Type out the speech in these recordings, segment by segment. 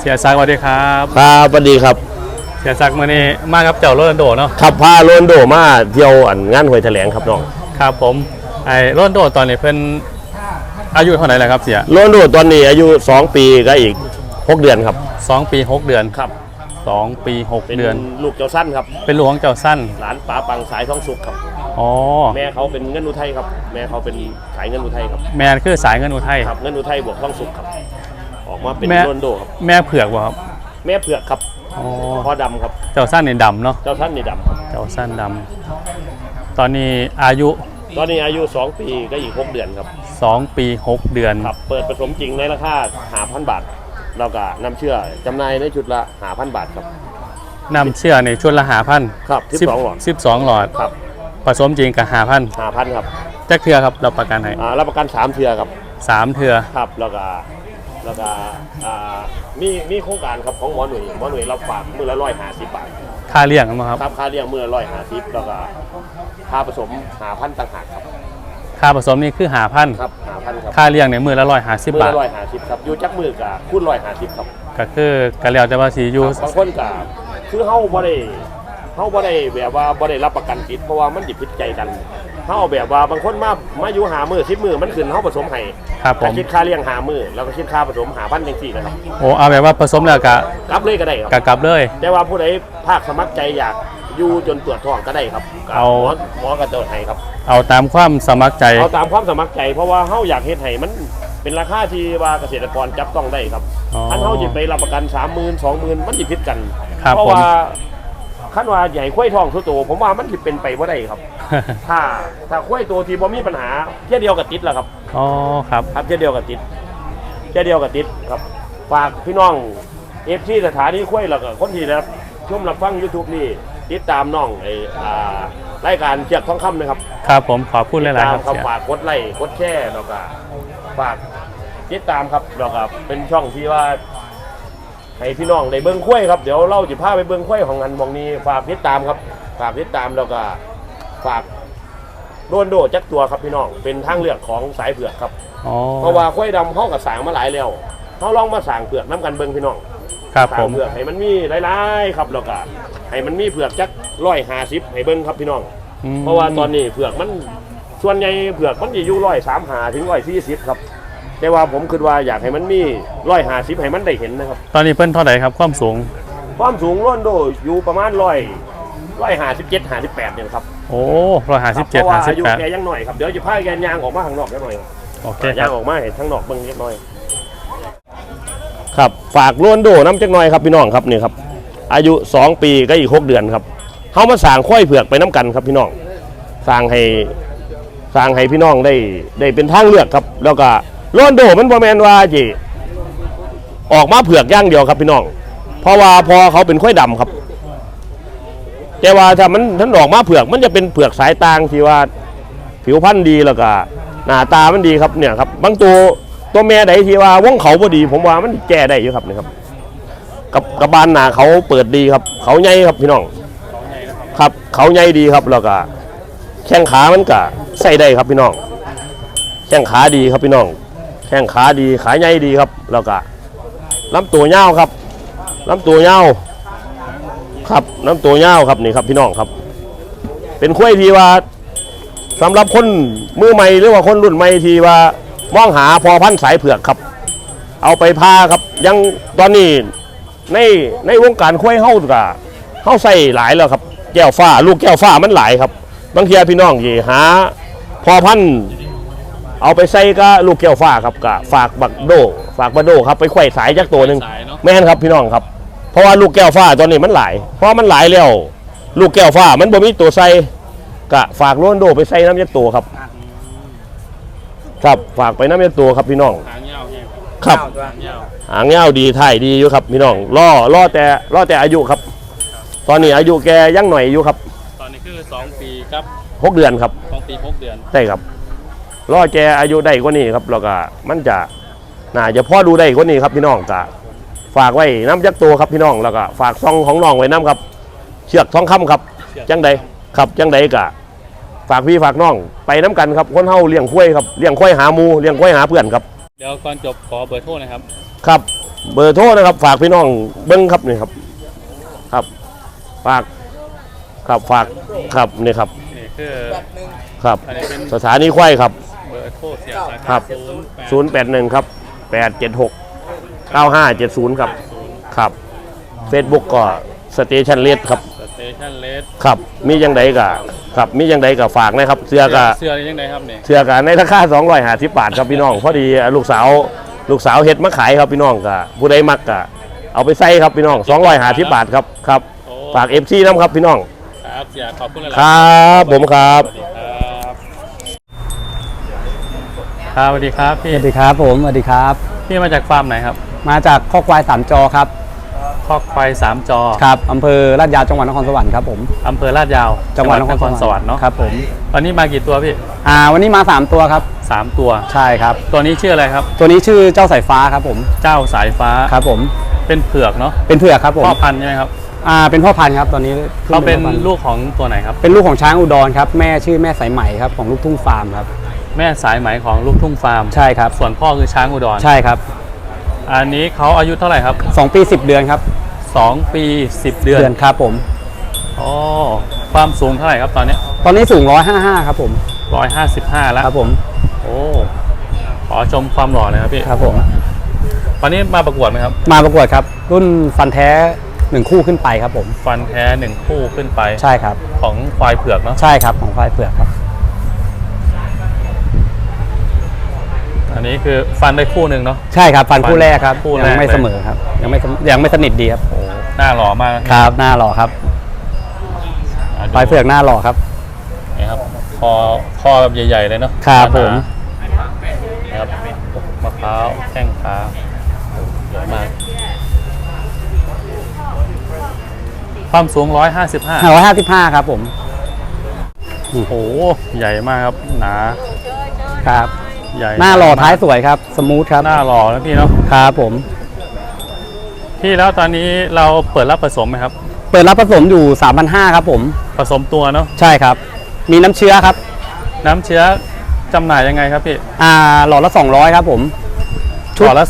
เสียซักสวัสดีครับครับสวัสดีครับ เสียซักมื่อนี้มากับเจ้าโรนัลโดเนาะขับพาโรนลโดมาเที่ยวอันงานหวยแถลงครับน้องครับผมไอ้โรนัลโดตอนนี้เพิ่นอายุเท่าไหร่แล้วครับเสียโรนลโดตอนนี้อายุ 2 ปีก็อีก 6 เดือนครับ สองปีหกเดือนครับสองปีหกเป็นเดือน ลูกเจ้าสั้นครับ เป็นลูกของเจ้าสั้นหลานป๋าปังสายท้องสุกครับ อ๋อแม่เขาเป็นเงินอุทัยครับ แม่เขาเป็นขายเงินอุทัยครับ แม่คือสายเงินอุทัยครับเงินอุทัยบวกท้องสุกครับออก มาเป็นแม่ โรนลโดครับ แม่เผือกบ่ครับแม่เผือกครับอ๋อพ่อดำครับ เจ้าสั้นนี่ดำเนาะเจ้าสั้นนี่ดำครับ เจ้าสั้นดำตอนนี้อายุ ตอนนี้อายุ 2 ปีก็อีก 6 เดือนครับสองปีหกเดือนครับ เปิดผสมจริงในราคาหาพันบาท เราก็นำเชื่อจำหน่ายในชุดละหาพันบาทครับ นำเชื่อในชุดละหาพันครับ12หลอด สิบสองหลอดครับผสมจริงกับหาพันหาพันครับแจ็คเทือครับเราประกันให้อ่ารับประกันสามเทือครับ สามเทือครับ แล้วก็ แล้วก็อ่ามีมีโครงการครับของหมอหนุ่ยหมอหนุ่ยรับฝากมือละร้อยห้าสิบบาทค่าเลี้ยงมั้งครับครับค่าเลี้ยงมือละร้อยห้าสิบแล้วก็ค่าผสมหาพันต่างหากครับค่าผสมนี่คือหาพันครับหาพันครับค่าเลี้ยงเนี่ยมือละร้อยห้าสิบมือบาทละร้อยห้าสิบครับอยู่จักมือกับคูณร้อยห้าสิบครับก็คือกะแล้วแต่ว่าสีอยู่บางคนกับคือเฮาบ่ได้ เฮาบ่ได้แบบว่าบ่ได้รับประกันติดเพราะว่ามันสิผิดใจกันเฮาเอาแบบว่าบางคนมามาอยู่หามือสิบมือมันขึ้นเฮาผสมให้ครับผถ้ามคิดค่าเลี้ยงหามือแล้วก็คิดค่าผสมหาพันจังซี่นะครับโอ้เอาแบบว่าผสมแล้วกะกลับเลยก็ได้ครับ กะกลับเลย แต่ว่าผู้ใดภาคสมัครใจอยากอยู่จนตรวจท้องก็ได้ครับก็เอา หมอหมอกระโดดให้ครับ เอาตามความสมัครใจ เอาตามความสมัครใจเพราะว่าเฮาอยากเฮ็ดให้มันเป็นราคาที่ว่าเกษตรกรจับต้องได้ครับอ๋อคันเฮาสิไปรับประกัน 30,000 20,000 มันสิผิดกัน ครับเพราะผมว่า คันว่าใหญ่ข้วยทองสุดโตผมว่ามันสิเป็นไปบ่ได้ครับ ถ้าถ้าข้วยตัวที่บ่มีปัญหาเที่ยเดียวกับติดแล้วครับ อ๋อครับครับเที่ยเดียวกับติดเที่ยเดียวกับติดครับฝากพี่น้องเอฟซีสถานีข้วยแล้วก็คนที่รับชมรับฟัง YouTube นี่ติดตามน้องไอ้อ่ารายการเชือกทองคำนะครับ ครับผมขอพูดหลายๆคตารัมบครับเสีย ฝากกดไลค์กดแชร์แล้วก็ฝากติดตามครับแล้วก็เป็นช่องที่ว่า ให้พี่น้องได้เบิ้งข้วยครับเดี๋ยวเราจะพาไปเบิ้งข้วยของงานมองนี้ฝากติดตามครับฝากติดตามแล้วก็ฝากโดนโดจักตัวครับพี่น้องเป็นทางเลือกของสายเผือกครับอ๋อเพราะว่าข้วยดำเขากับสางมาหลายแล้วเขาลองมาสางเผือกน้ำกันเบิ้งพี่น้องครับสาผงมเผือกให้มันมีหลายๆครับแล้วก็ให้มันมีเผือกจักร้อยห้าสิบให้เบิ้งครับพี่น้อง อืมเพราะว่าตอนนี้เผือกมันส่วนใหญ่เผือกมันจะอยู่ร้อยสามหาถึงร้อยสี่สิบครับ แต่ว่าผมคิดว่าอยากให้มันมีร้อยหาสิบให้มันได้เห็นนะครับ ตอนนี้เพิ่นเท่าไหร่ครับความสูง ความสูงร่อนโดอยู่ประมาณร้อยร้อยหาสิบเจ็ดหาสิบแปดเนี่ยครับโอ้ร้อยห้าสิบเพเจ็ดราะว่าห้าสิบอายุแปดแกยังหน่อยครับ เดี๋ยวจะพาแกยางออกมาข้างนอกนิดหน่อยครับโอเคคยารังบออกมาให้ข้างนอกเบิ่งนิดหน่อย ครับฝากร่วนโดน้ำจักหน่อยครับพี่น้องครับนี่ครับ อายุ 2 ปีก็อีก 6 เดือนครับเขามาสร้างควายเผือกไปน้ำกันครับพี่น้องสร้างให้สร้างให้พี่น้องได้ได้เป็นทางเลือกครับ แล้วก็ ร่วนโดมันบ่แมนว่าจีออกมาเผือกย่างเดียวครับพี่น้อง เพราะว่าพอเขาเป็นควายดำครับ แต่ว่าถ้ามันท่านออกมาเผือกมันจะเป็นเผือกสายตางที่ว่า ผิวพรรณดีแล้วก็หน้าตามันดีครับเนี่ยครับ บางตัวตัวแม่ใดที่ว่าว่องเขาบ่ดี ผมว่ามันแก้ได้อยู่ครับนี่ครับ กับกับบานหนาเขาเปิดดีครับ เขาใหญ่ครับพี่น้อง ครับ เขาใหญ่ดีครับแล้วก็แข้งขามันก็ใส่ได้ครับพี่น้อง แข้งขาดีครับพี่น้อง แข้งขาดีขาใหญ่ดีครับ แล้วก็ลำตัวเยาครับลำตัวเยาครับลำตัวเยาครับนี่ครับพี่น้องครับ เป็นข้ยทีว่าสำหรับคนมือใหม่หรือว่าคนรุ่นใหม่ทีว่ามองหาพอพันสายเผือกครับ เอาไปพาครับยังตอนนี้ในในวงการคุ้ยเฮากะเฮาใส่หลายแล้วครับ แก้วฟ้า ลูกแก้วฟ้ามันหลายครับบางทีพี่น้องยี่หาพอพันธุ เอาไปใส่ก็ลูกแก้วฟ้าครับกะฝากบักโด ฝากบักโดครับไปไขว้สายจักตัวหนึ่งสายเนาะแม่นครับพี่น้องครับ เพราะว่าลูกแก้วฟ้าตอนนี้มันหลาย เพราะมันหลายแล้ว ลูกแก้วฟ้ามันบ่มีตัวใส่กะฝากโรนโดไปใส่น้ำยักตัวครับ ครับฝากไปน้ำยักตัวครับพี่น้อง หางยาวแห้งครับหางยาวหางเงาวดีถ่ายดีอยู่ครับ พี่น้องล่อล่อแต่ล่อแต่อายุครับ ตอนนี้อายุแกยังหน่อยอยู่ครับตอนนี้คือสองปีครับ หกเดือนครับสองปีหกเดือนได้ครับ ล่อแกอายุได้กว่านี้ครับแล้วก็มันจะน่าจะพ่อดูได้กว่านี้ครับพี่น้องกะฝากไว้น้ำยักตัวครับพี่น้องแล้วก็ฝากซองของน้องไว้น้ำครับ เชือกทองคำครับจังใดครับจังใดกะ ฝากพี่ฝากน้องไปน้ำกันครับคนเฮาเลี้ยงควายครับเลี้ยงควายหาหมูเลี้ยงควายหาเพื่อนครับเดี๋ยวก่อนจบขอเบอร์โทรหนะครับ ครับเบอร์โทรนะครับ ฝากพี่น้องเบิ้งครับนี่ครับครับ ฝากครับฝากครับนี่ครับนี่คือครับอันนี้เป็นสถานีควายครับเบ อร์โทรเสียสายครับ ศูนย์แปด081ครับ876 9570ครับ ครับ Facebook ก็สเตชันเลดครับ สเตชันเลสครับ มียังไดก็ครับ มียังไดก็ฝากนะครับ เสื้อก็เสื้อนี่ยังไงครับเนี่ยเสื้อก็ในราคา250บาทครับพี่น้อง พอดีลูกสาว ลูกสาวเฮ็ดมาขายครับพี่น้องก็ผู้ใดมักก็เอาไปใส่ครับพี่น้อง250บาทครับ ครับโอ้ฝาก FC น้ำครับพี่น้อง ครับเสียขอบคุณหลายๆครับผมครับ สวัสดีครับ ครับสวัสดีครับพี่สวัสดีครับผมสวัสดีครับ พี่มาจากฟาร์มไหนครับ มาจากข้อควายสามจอครับคอกควายสามจอครับอำเภอลาดยาวจังหวัดนครสวรรค์ครับผมอำเภอลาดยาวจังหวัดนครสวรรค์เนาะครับผมวันนี้มากี่ตัวพี่อ่าวันนี้มา 3 ตัวครับสามตัวใช่ครับ ตัวนี้ชื่ออะไรครับ ตัวนี้ชื่อเจ้าสายฟ้าครับผมเจ้าสายฟ้าครับผมเป็นเผือกเนาะเป็นเผือกครับผมพ่อพันธุ์ใช่ไหมครับอ่าเป็นพ่อพันธุ์ครับตอนนี้เขาเป็นพ่อพัธุ์ลูกของตัวไหนครับเป็นลูกของช้างอุดรครับแม่ชื่อแม่สายไหมครับของลูกทุ่งฟาร์มครับ แม่สายไหมของลูกทุ่งฟาร์มใช่ครับ ส่วนพ่อคือช้างอุดรใช่ครับ อันนี้เขาอายุเท่าไหร่ครับ 2 ปี 10 เดือนครับ2ปี 10 เดือนครับผมอ๋อความสูงเท่าไหร่ครับตอนนี้ ตอนนี้สูง 155 ครับผม155 แล้วครับผม โอ้ขอชมความหล่อหนะครับพี่ครับผมวันนี้มาประกวดไหมครับ มาประกวดครับ รุ่นฟันแท้หนึ่งคู่ขึ้นไปครับผม ฟันแท้หนึ่งคู่ขึ้นไปใช่ครับ ของควายเผือกเนาะใช่ครับของควายเผือกครับ อันนี้คือฟันได้คู่หนึ่งเนาะ ใช่ครับฟันคู่แรกครับคู่แรก ยังไม่เลยเสมอครับ ยังไม่เสมอยังไม่สนิทดีครับโอ้หน้าหล่อมากครับ หน้าหล่อครับอะดูควายเผือกหน้าหล่อครับ นี่ครับคอคอแบบใหญ่ ๆ เลยเนาะครับหนาๆผม นะครับมะพร้าวแข้งขาโอ้ใหญ่มาก ความสูง 155 555ครับผมโอ้โห ใหญ่มากครับ หนา ครับ ใหญ่หน้าหล่อมกท้ายสวยครับ สมูทครับ หน้าหล่อนะพี่เนาะครับผม พี่แล้วตอนนี้เราเปิดรับผสมไหมครับ เปิดรับผสมอยู่ 3,500ครับผม ผสมตัวเนาะ ใช่ครับ มีน้ำเชื้อครับ น้ำเชื้อจำหน่ายยังไงครับพี่ อ่า หลอดละ 200 ครับผม ชุด หลอดละ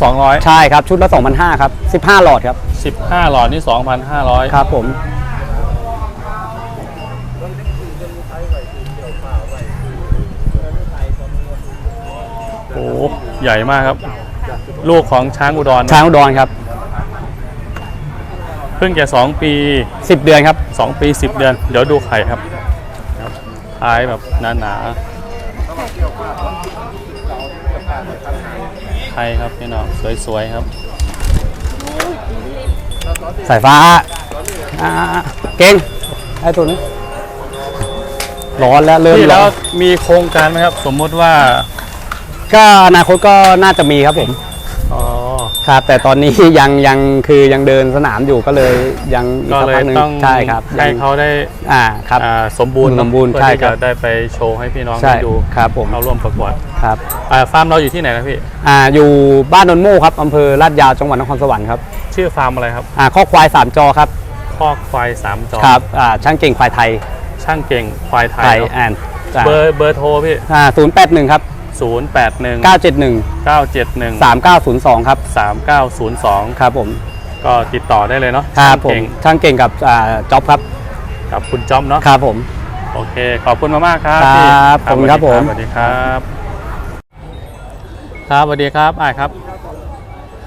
ใช่ครับ ชุดละ2,500ครับ 15 หลอดครับ200 15 หลอดนี่ 2,500 ครับผม ใหญ่มากครับ ลูกของช้างอุดรนะช้างอุดรครับ เพิ่งแค่2ปี10เดือนครับ2ปี10เดือน เดี๋ยวดูไข่ครับครับท้ายแบบหนาๆไข่ครับพี่น้องสวยๆครับ สายฟ้าอ่าเก่งไอ้ตัวนี้ร้อนแล้วเริ่มพี่ร้แล้อวนมีโครงการไหมครับ สมมุติว่า ก็อนาคตก็น่าจะมีครับผมอ๋อ ครับแต่ตอนนี้ยังยังคือยังเดินสนามอยู่ก็เลยยังอีกก็สักเลพัยกหนึงต้องใช่ครับให้ยังเขาได้อ่าครับ อ่าสมบูรณ์สมบูรณ์เพื่อใช่ที่ครัจะบ ได้ไปโชว์ให้พี่น้องใช่ได้ดูครับผมเข้าร่วมประกวดครับอ่าฟาร์มเราอยู่ที่ไหนนะพี่ อ่าอยู่บ้านนนโม่ครับอำเภอลาดยาวจังหวัดนครสวรรค์ครับชื่อฟาร์มอะไรครับอ่าข้อควายสามจอครับคอกควายสามจอครับอ่าช่างเก่งควายไทยช่างเก่งควายไทไทยยเนอะอ่านเบอร์เบอร์โทรพี่ อ่าศูนย์แปดหนึ่งครับ 0 8 1เก้าเจ็ดหนึ่ง9 7 1สามเก้าศูนย์สองครับ 3 9 0 2 ครับผมก็ติดต่อได้เลยเนาะครับช่างผมเก่งช่างเก่งกับอ่าจ็อบครับกับคุณจอมเนาะครับผม โอเค ขอบคุณมากๆครับครับพี่ขอบคุณครับผม สวัสดีครับ ครับสวัสดีครับอ้ายครับ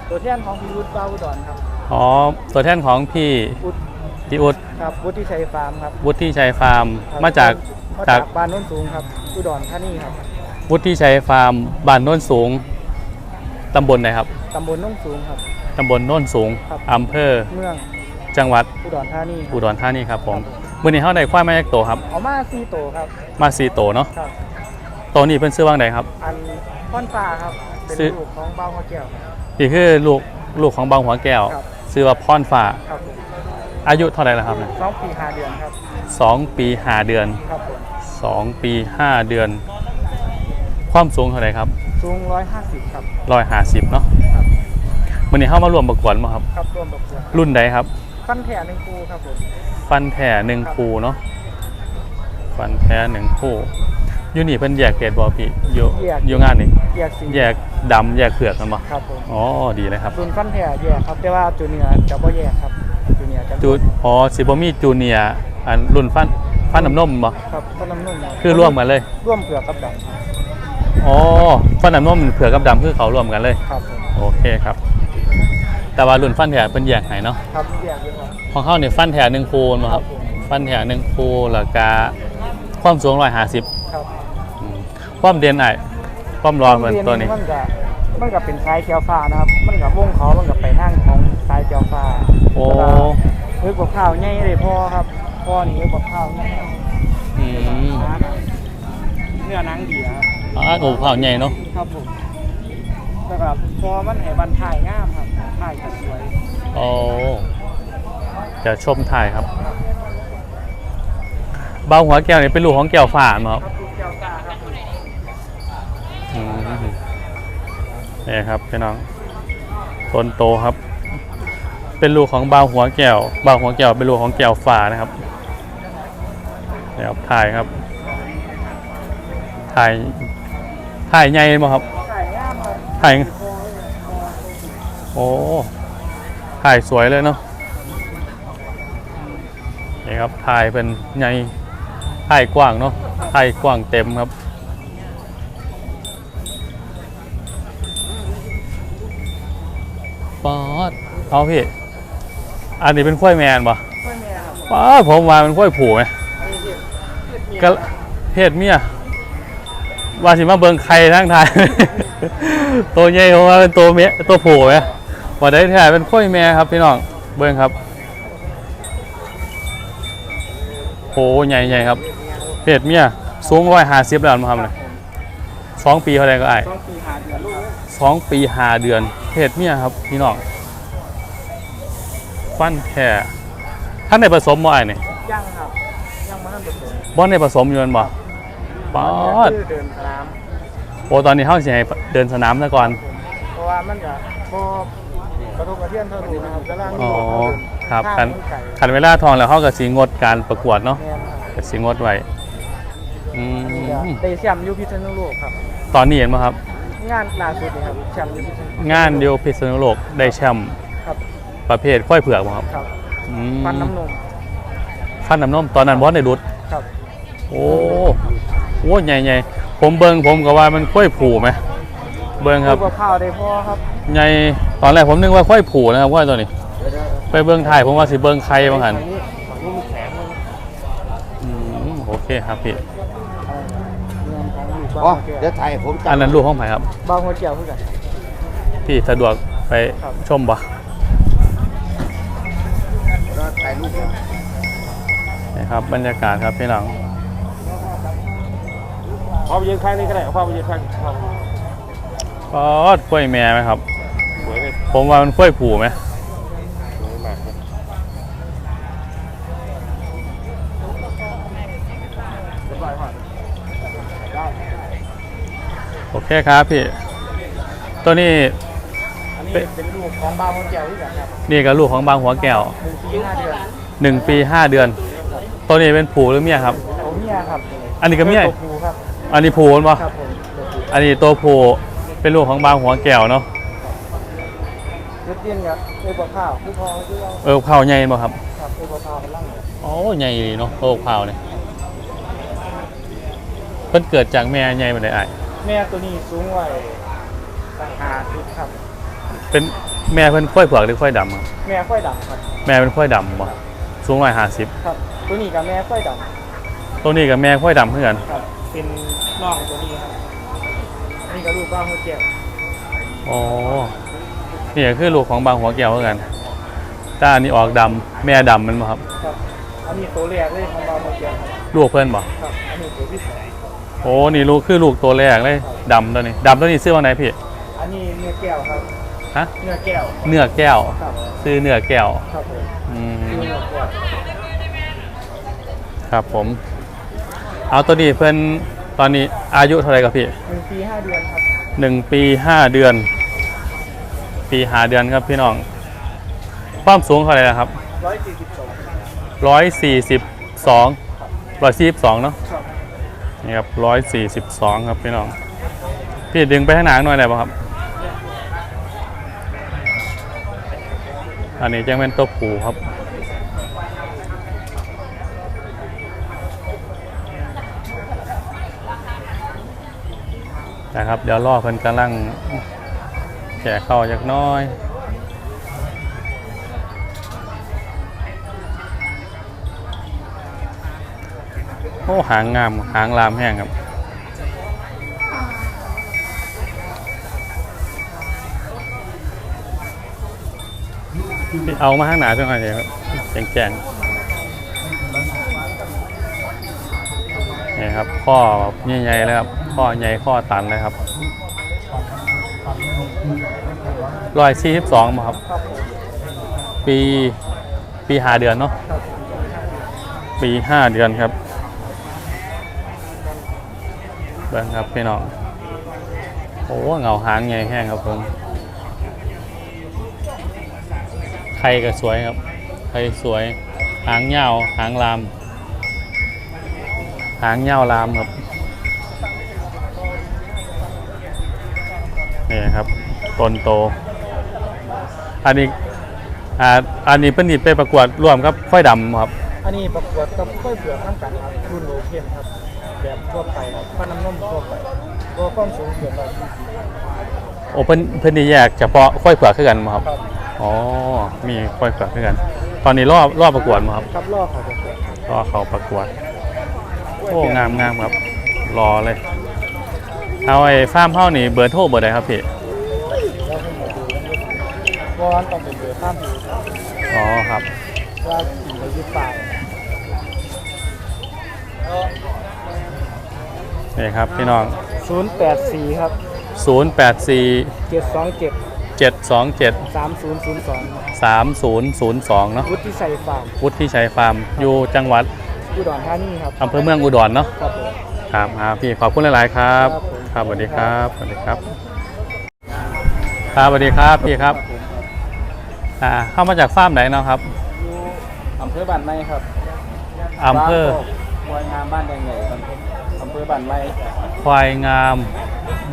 ตัวแทนของพิวุฒิบ้าอุดรครับอ๋อตัวแทนของพี่อุดพี่อุดครับวุฒิชัยฟาร์มครับวุฒิชัยฟาร์มครับมาจาก มาจาจากกบ้านโน้นสูงครับอุดรธานีครับ วุฒิชัยฟาร์มบ้านโน้นสูง ตำบลไหนครับ ตำบลโน้นสูงครับ ตำบลโน้นสูง ครับ อำเภอ เมืองจังหวัดอุดรธานีคอุรับดรธานีครับผมมื่อนี้เฮาได้ควายมาจากโตครับ เอามาซีโตครับ มาสีโตเนาะครับ โตนี้เพิ่นซื้อว่างใดครับ อันค่อนฟ้าครับ เป็นซื้อ ลูกของเบ้าหัวแก้วครับ นี่คือลูกลูกของบางหัวแก้ว ครับชื่อว่าพรฟ้าครับผมอายุเท่าไหร่แล้วครับเนี่ยสองปีห้าเดือนครับ สองปีห้าเดือน ครับผมสองปีห้าเดือน ความสูงเท่าไหร่ครับสูงร้อยห้าสิบครับร้อยห้าสิบเนาะครับวันนี้เข้ามารวมประกวดมาครับ ครับรวมประกวดรุ่นใดครับ ฟันแถหนึ่งคูครับผมฟันแท่หนึ่งคูเนาะฟันแท้หนึ่งคู่อยูนี่เพิ่นแยกเกรดบ่พี่อยู่แยกอยู่งานนี่แยกสีแยกดำแยกเผือกกันบ่ครับผมอ๋อดีเลยครับรุ่นฟันแท้แยกครับแต่ว่าจูเนียร์จะบ่แยกครับจูเนียร์จะจูอ๋อสิบ่มีจูเนียร์อันรุ่นฟันฟันน้ำนมบ่ครับฟันน้ำนุ่มคือร่วมกันเลยร่วมเผือกกับด อ๋อฟันน้ำนมเผือกกับดำคือเขาร่วมกันเลยำครับผมโอเคครับ แต่ว่ารุ่นฟันแถเป็นแยกให้เนาะครับแยกอยู่ครับ ของเขาเนี่ยฟันแถหนึ่งคูณครับ ฟันแถหนึ่งคูแล้วก็ความสูงร้อยห้าสิบครับความเด่นไอ้ความรองเหมือนตัวนี้ มันก็มันก็เป็นสายเกียวฟ้านะครับ มันกับวงเขามันกับไปทางของสายเกียวฟ้า โอ้เฮ้ยกับข้าวใหญ่เลยพ่อครับพ่อนี่เฮ้ยกับข้าวใหญ่อืมเนื้อหนังดีครับ อ่าโอ้ข่าวใหญ่เนาะครับผมแล้วก็พอมันให้บันถ่ายงามครับถ่ายก็สวยโอ้จะชมถ่ายครับเบาหัวแก้วนี่เป็นลูกของแก้วฝาดมาครับครับคุณเจ้าตาครับอืมนี่ครับพี่น้องต้นโตครับ เป็นลูกของบาวหัวแก้วบาวหัวแก้วเป็นลูกของแก้วฝานะครับนี่ครับถ่ายครับถ่าย ถ่ายใหญ่มั้ครับถ่ายงามครับถ่ายโอ้ถ่ายสวยเลยเนาะนี่ครับถ่ายเป็นใหญ่ถ่ายกว้างเนาะถ่ายกว้างเต็มครับป๊อดเอาพี่ อันนี้เป็นข้วยแมนปะค่อยแม่ครับป๊อดผมมาเป็นข้วยผูไหมอันนี้เรียกเรียกเมียก็เพศเมีย ว่าสิมาเบิงใครทั้งทาย ตัวใหญ่ผมว่าเป็นตัวเมียตัวผูไหมว่าได้ถ่ายเป็นข้วยแม่ครับพี่น้องเบิ้งครับโหใหญ่ใหญ่ครับ เพศเมียสูงร้อยห้าสิบแล้วมาทำเลยสองปีเท่าไหรก็ไอ้ต้องปีหาเดือนลูกสองปีหาเดือน เพศเมียครับพี่น้องฟันแค่ท่านในผสมบ่ไอ้เนี่ยย่างครับย่างมาท่านผสมบ่ในผสมอยู่นั่นบ่ ป๊อดคือเดินสนามโอ้ตอนนี้เขาสิให้เดินสนามซะก่อน เพราะว่ามันก็พอกระทบกระเทียนเท่าดูนะครับกำลังอ๋อ ครับข้าคัมนไก่คันเวลาทองแล้วเขาก็สิงดการประกวดเนาะแมนครับก็สิงดไว้อือันนี้ก็มได้แชมป์อยูพิษณุโลกครับ ตอนนี้เห็นไหมครับ งานล่าสุดนี่ครับแชมป์อยูพิษณุโลกงานเดียวพิษณุโลกได้แชมป์ครับประเภทค่อยเผือกบ่ครับครับอืมฟันน้ำนม ฟันน้ำนม ตอนนั้นบอสในรุดครับ โอ้ โหใหญ่ๆผมเบิ่งผมก็ว่ามันค่อยผูไหมเบิ่งครับลูกมะพร้าวได้พ่อครับใหญ่ตอนแรกผมนึกว่าค่อยผูนะครับว่าตัวนี้ ไปเบิ่งถ่ายผมว่าสิเบิ่งใครบางหันฝั่งนี้ฝั่งนี้มีแขนด้วยอืมโอเคครับพี่เงินของลูกอ๋อบ้าหัวเดี๋แก้ยววถ่ายผมจัอันนั้นลูกห้องไผ่ครับบ้าหัวแก้วเพื่อนกันพี่สะดวกไปครับชมบ่เราถ่ายรูปก่อนนี่ครับบรรยากาศครับพี่น้อง พอไปยืนข้างนี้ก็ได้พอไปยืนข้างพอปอดกล้วยแม่ไหมครับ สวยเลยผมว่ามันกล้วยผูไหมสวยมากครับเรียบร้อยครับได้โอเคครับพี่ ตัวนี้อันนี้เป็นลูกของบ้าหัวแก้วที่กันครับนี่ก็ลูกของบางหัวแก้วหนึ่งปีห้าเดือนหนึ่งปีห้าเดือน ตัวนี้เป็นผูหรือเมียครับโอ้เมียครับอันนี้ก็เมีย ตัวผู้ครับ อันนี้ผูมันปะครับผมตัวผู้อันนี้ตัวผูเป็นลูกของบางหัวแก้วเนาะเลือดเตี้ยนครับเอ้ยปลาข้าวผู้พอที่เราเออเผาใหญ่ปะครับครับเอ้ยปลาข้าวเป็นล่างเลยโอ้ใหญ่ดีเนาะโอ้เผาเนี่ยเพิ่นเกิดจากแม่ใหญ่มาได้ไอ้ายแม่ตัวนี้สูงไว้ตั้งหาสิบครับ เป็นแม่เพิ่นค่อยเผือกหรือค่อยดำครับแม่ค่อยดำครับ แม่เป็นค่อยดำบ่สูงร้อยห้าสิบครับ ตัวนี้กับแม่ค่อยดตัวนี้กับแม่ค่อยดำเพื่อนำครับ เป็นน้องตัวนี้ครับอันนี้ก็ลูกบ้าหัวแก้วอ๋อนี่ก็คือลูกของบางหัวแก้วเหมือนกันแต่อันนี้ออกดำแม่ดำมันบ่ครับ ครับอันนี้ตัวแรกเลยของบ้าหัวแก้วครับลูกเพื่อนบ่ครับอันนี้ตัวที่สองโอ้นี่ลูกคือลูกตัวแรกเลยดำตัวนี้ดำตัวนี้ซื้อว่าไหนพี่ อันนี้เนื้อแก้วครับฮะ เนื้อแก้วเนื้อแก้ว ครับซื้อเนื้อแก้วครับผมอืม เนื้อแก้ว ครับผม เอาตัวนี้เพื่อนตอนนี้อายุเท่าไหร่ครับพี่หนึ่งปีห้าเดือนครับหนึ่งปีห้าเดือน ปีหาเดือนครับพี่น้อง ความสูงเท่าไหร่นะครับร้อยสี่สิบสองร้อยสี่สิบสองร้อยสี่สิบสองเนาะนี่ครับร้อยสี่สิบสองครับพี่น้อง พี่ดึงไปข้างหน้าหน่อยได้ป่ะครับ อันนี้จะเป็นตัวผูครับ นะครับ เดี๋ยวรอเพิ่นกำลังแกะเข้าจักน้อยโอ้หางงามหางลามแห้งครับเอามาข้างหน้าจังหน่อยเดียครับแจงๆนี่ครับข้อใหญ่ๆเลยครับ ข้อใหญ่ข้อตันเลยครับร้อยสี่สิบสองครับ ปีปีหาเดือนเนาะปีห้าเดือนครับเบิ่งครับพี่น้องโอ้เหงาหางใหญ่แห้งครับผมไข่ก็สวยครับไข่สวย หางยาวหางลาม หางยาวลามครับ ต้นโต อันนี้อ่าอันนี้เป็นนิดไปประกวดร่วมกับค่อยดำครับ อันนี้ประกวดกับกล้วยเผือกน้ำกันครับรุ่นโลเคนครับ แบบทั่วไปครับฟันน้ำนมทั่วไปตัวความสูงเกือบร้อยยี่สิบโอเพิ่นเพิ่นนี่แยกเฉพาะค่อยเผือกคือกันบ่ครับครับอ๋อมีค่อยเผือกคือกัน ตอนนี้รอบรอบประกวดบ่ครับครับรอบเขาประกวดรอเขาประกวด โอ้งามงามครับ รอเลย เอาไอ้ฟาร์มเฮานี่เบอร์โทรเบอร์ใดครับพี่ ราะว่าต้องเป็นเบอร์ข้ามผิวครับอ๋อครับว่าอยู่ในยุคปลายนี่ครับพี่น้อง ศูนย์แปดสี่ครับ084 เจ็ดสองเจ็ด727 สามศูนย์ศูนย์สอง3002 เนาะวุฒิชัยฟาร์มวุฒิชัยฟาร์ม อยู่จังหวัดอุดรธานีครับอำเภอเมืองอุดรเนาะ ครับผม ครับครับพี่ขอบคุณหลาย ๆ ครับ ครับผม ครับสวัสดีครับสวัสดีครับ ครับสวัสดีครับพี่ครับ อ่าเข้ามาจากฟาร์มไหนเนาะครับ อยู่อำเภอบ้านไม้ครับอำเภอวายงามบ้านแดงใหญ่ครับอำเภอบ้านไม้ควายงาม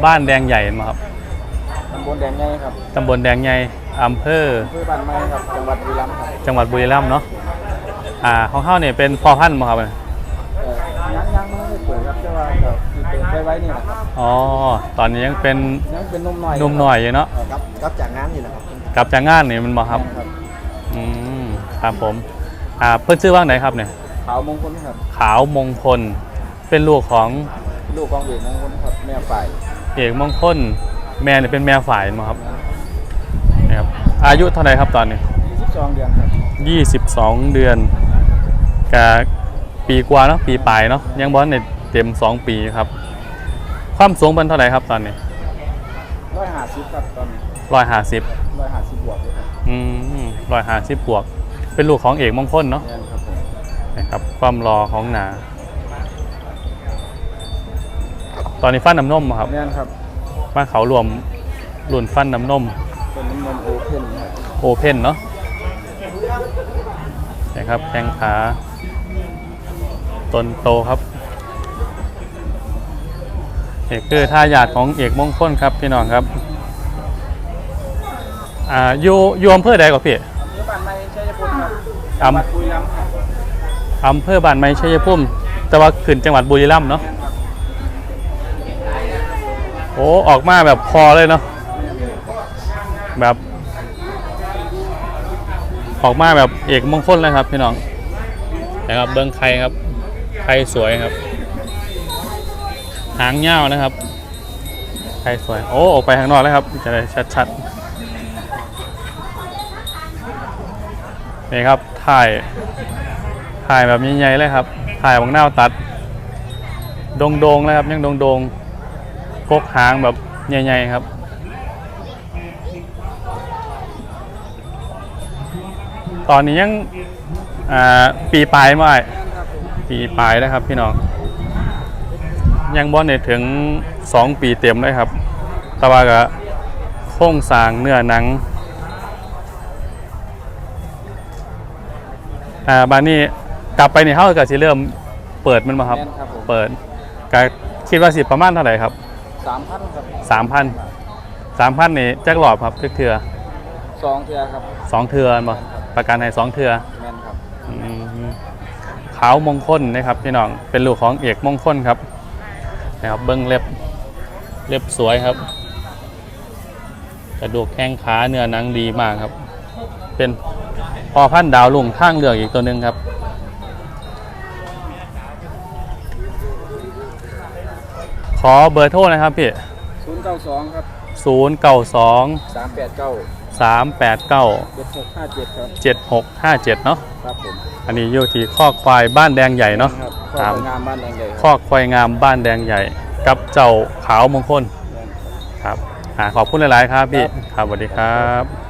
บ้านแดงใหญ่มาครับตำบลแดงใหญ่ครับตำบลแดงใหญ่อำเภอ อำเภอบ้านไม้ครับ จังหวัดบุรีรัมย์ครับจังหวัดบุรีรัมย์เนาะอ่าของเขาเนี่ยเป็นพอพันธุ์มาครับเอ่อยังยังไม่ได้เปิดครับแต่ว่าก็ที่เปิดไว้ไว้นี่แหละครับอ๋อตอนนี้ยังเป็นยังเป็นนมหน่อยหนุ่มหน่อยอยู่เนาะ เอ่อครับรับจากงานอยู่นะครับก ลับจากงานนี่มันมาครับ ครับอืมครับผม อ่าเพื่อนชื่อว่างไหนครับเนี่ย ขาวมงคลครับ ขาวมงคล เป็นลูกของลูกของเอกมงคลครับ แม่ฝ่ายเอกมงคล แม่เนี่ยเป็นแม่ฝ่ายมาครับนี่ครับ อายุเท่าไหร่ครับตอนนี้ 22เดือนครับ 22 เดือนกับปีกว่าเนาะปีปลายเนาะยังบอลในเต็ม 2 ปีครับ ความสูงเป็นเท่าไหร่ครับตอนนี้ 150 ครับตอนนี้ ร้อยห้าสิบ150บวกเลยครับอืมร้อยห้าสิบบวก เป็นลูกของเอกมงคลเนาะแม่นครับผมนะครับความรอของหนา ตอนนี้ฟันน้ำนมบ่ครับแม่นครับมาเขารวมรุ่นฟันน้ำนมเป็นน้ำนมโอเพ่นครับโอเพนเนาะนะครับแข้งขาต้นโตครับนี่คือท่ายาดของเอกมงคลครับพี่น้องครับ อ่าอยู่อยู่อำเภอใดกว่าพี่อำเภอบ้านไม้ชัยภูมิครับอำจังหวัดบุรีรัมย์ครับอำเภอบ้านไม้ชัยภูมิแต่ว่าขึ้นจังหวัดบุรีรัมย์เนาะแม่นครับโอ้ออกมาแบบพอเลยเนาะแบบ ออกมาแบบเอกมงคลเลยครับพี่น้องนะครับเบิ้งไข่ครับไข่สวยครับ หางยาวนะครับไข่สวย โอ้ออกไปข้างนอกแล้วครับจะได้ชัดๆ นี่ครับถ่ายถ่ายแบบใหญ่ๆเลยครับถ่ายบางหน้าตัดโดงๆเลยครับ ยังโดงๆพกหางแบบใหญ่ๆครับตอนนี้ยังปีปลายมาอ้ายปีปลายนะครับพี่น้องยังบอลเนี่ยถึง 2 ปีเต็มเลยครับ แต่ว่าก็โค้งสางเนื้อหนัง อ่าบานนี้กลับไปนี่เขาก็จะเริ่มเปิดมันมาครับ แม่นครับผม เปิดก็คิดว่าสิประมาณเท่าไหร่ครับสามพันครับสามพันสามพันนี่แจ็คหลอบครับทึกเถือสองเทือครับสองเถือบ่ประกันให้สองเถือ แมนครับอืมขาวมงคลนะครับพี่น้องเป็นลูกของเอกมงคลครับนะครับเบิ้งเล็บเล็บสวยครับกระดูกแข้งขาเนื้อหนังดีมากครับ เป็น พอพันธุ์ดาวลุงข้างเหลืองอีกตัวหนึ่งครับ ขอเบอร์โทรนะครับพี่ศูนย์เก้าสองครับศูนย์เก้าสองสามแปดเก้าสามแปดเก้าเจ็ดหกห้าเจ็ดครับเจ็ดหกห้าเจ็ดเนาะครับผมอันนี้อยู่ที่ข้อกควายบ้านแดงใหญ่เนาะครับตามข้องามบ้านแดงใหญ่คข้รับอกควายงามบ้านแดงใหญ่ กับเจ้าขาวมงคลครับอ่าขอบคุณหลาย ๆ ครับพี่ ครับสวัสดีครับ